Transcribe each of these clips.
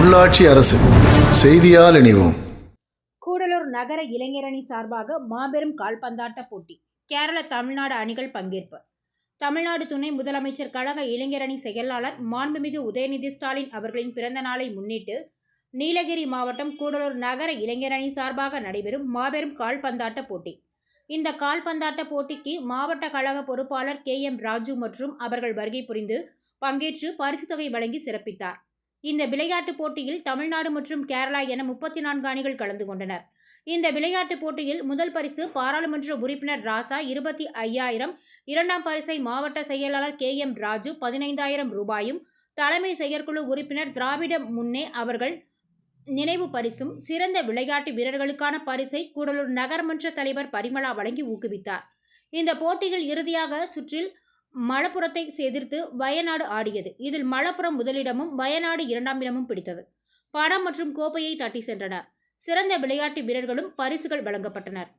உள்ளாட்சி அரசு. செய்தியால் இணைவோம். கூடலூர் நகர இளைஞரணி சார்பாக மாபெரும் கால்பந்தாட்ட போட்டி. கேரள தமிழ்நாடு அணிகள் பங்கேற்பு. தமிழ்நாடு துணை முதலமைச்சர் கழக இளைஞரணி செயலாளர் மாண்புமிகு உதயநிதி ஸ்டாலின் அவர்களின் பிறந்த நாளை முன்னிட்டு நீலகிரி மாவட்டம் கூடலூர் நகர இளைஞரணி சார்பாக நடைபெறும் மாபெரும் கால்பந்தாட்ட போட்டி. இந்த கால்பந்தாட்ட போட்டிக்கு மாவட்ட கழக பொறுப்பாளர் கே எம் ராஜு மற்றும் அவர்கள் வருகை புரிந்து பங்கேற்று பரிசு தொகை வழங்கி சிறப்பித்தார். இந்த விளையாட்டுப் போட்டியில் தமிழ்நாடு மற்றும் கேரளா என முப்பத்தி நான்கு அணிகள் கலந்து கொண்டனர். இந்த விளையாட்டுப் போட்டியில் முதல் பரிசு பாராளுமன்ற உறுப்பினர் ராசா இருபத்தி ஐயாயிரம் இரண்டாம் பரிசை மாவட்ட செயலாளர் கே எம் ராஜு பதினைந்தாயிரம் ரூபாயும் தலைமை செயற்குழு உறுப்பினர் திராவிட முன்னே அவர்கள் நினைவு பரிசும் சிறந்த விளையாட்டு வீரர்களுக்கான பரிசை கூடலூர் நகர்மன்ற தலைவர் பரிமளா வழங்கி ஊக்குவித்தார். இந்த போட்டியில் இறுதியாக சுற்றில் மலப்புரத்தை எதிர்த்து வயநாடு ஆடியது. இதில் மலப்புறம் முதலிடமும் வயநாடு இரண்டாம் இடமும் பிடித்தது. பணம் மற்றும் கோப்பையை தட்டி சென்றனர் சிறந்த விளையாட்டு வீரர்களும் பரிசுகள் வழங்கப்பட்டனர்.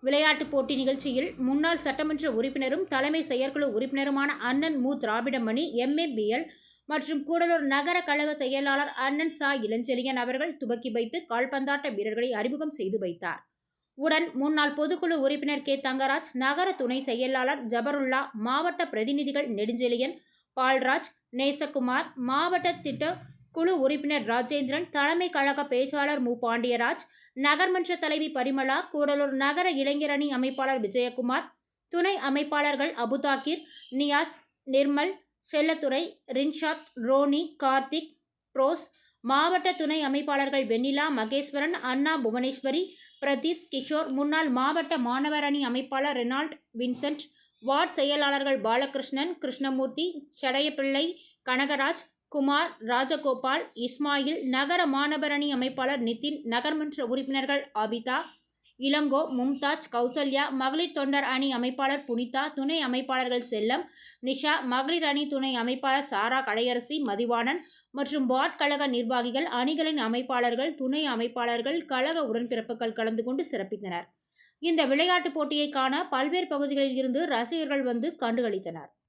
விளையாட்டுப் போட்டி நிகழ்ச்சியில் முன்னாள் சட்டமன்ற உறுப்பினரும் தலைமை செயற்குழு உறுப்பினருமான அண்ணன் மு. திராவிடமணி எம்ஏபிஎல் மற்றும் கூடலூர் நகர கழக செயலாளர் அண்ணன் சா. இளஞ்செழியன் அவர்கள் துவக்கி வைத்து கால்பந்தாட்ட வீரர்களை அறிமுகம் செய்து வைத்தார். உடன் முன்னாள் பொதுக்குழு உறுப்பினர் கே. தங்கராஜ் நகர துணை செயலாளர் ஜபருல்லா மாவட்ட பிரதிநிதிகள் நெடுஞ்செழியன் பால்ராஜ் நேசகுமார் மாவட்ட திட்ட குழு உறுப்பினர் ராஜேந்திரன் தலைமை கழக பேச்சாளர் மு. பாண்டியராஜ் நகர்மன்ற தலைவி பரிமளா கூடலூர் நகர இளைஞரணி அமைப்பாளர் விஜயகுமார் துணை அமைப்பாளர்கள் அபுதாக்கிர் நியாஸ் நிர்மல் செல்லத்துறை ரின்ஷாத் ரோனி கார்த்திக் ப்ரோஸ் மாவட்ட துணை அமைப்பாளர்கள் வெண்ணிலா மகேஸ்வரன் அண்ணா புவனேஸ்வரி பிரதீஷ் கிஷோர். முன்னாள் மாவட்ட மாணவர் அணி அமைப்பாளர் ரெனால்ட் வின்சென்ட் வார்டு செயலாளர்கள் பாலகிருஷ்ணன் கிருஷ்ணமூர்த்தி சடையப்பிள்ளை கனகராஜ் குமார் ராஜகோபால் இஸ்மாயில் நகர மாணவர் அணி அமைப்பாளர் நிதின் நகர்மன்ற உறுப்பினர்கள் அபிதா இளங்கோ மும்தாஜ் கௌசல்யா மகளிர் தொண்டர் அணி அமைப்பாளர் புனிதா துணை அமைப்பாளர்கள் செல்லம் நிஷா மகளிர் அணி துணை அமைப்பாளர் சாரா கடையரசி மதிவாணன் மற்றும் வார்டு கழக நிர்வாகிகள் அணிகளின் அமைப்பாளர்கள் துணை அமைப்பாளர்கள் கழக உடன்பிறப்புகள் கலந்து கொண்டு சிறப்பித்தனர். இந்த விளையாட்டுப் போட்டியை காண பல்வேறு பகுதிகளில் இருந்து ரசிகர்கள் வந்து கண்டுகளித்தனர்.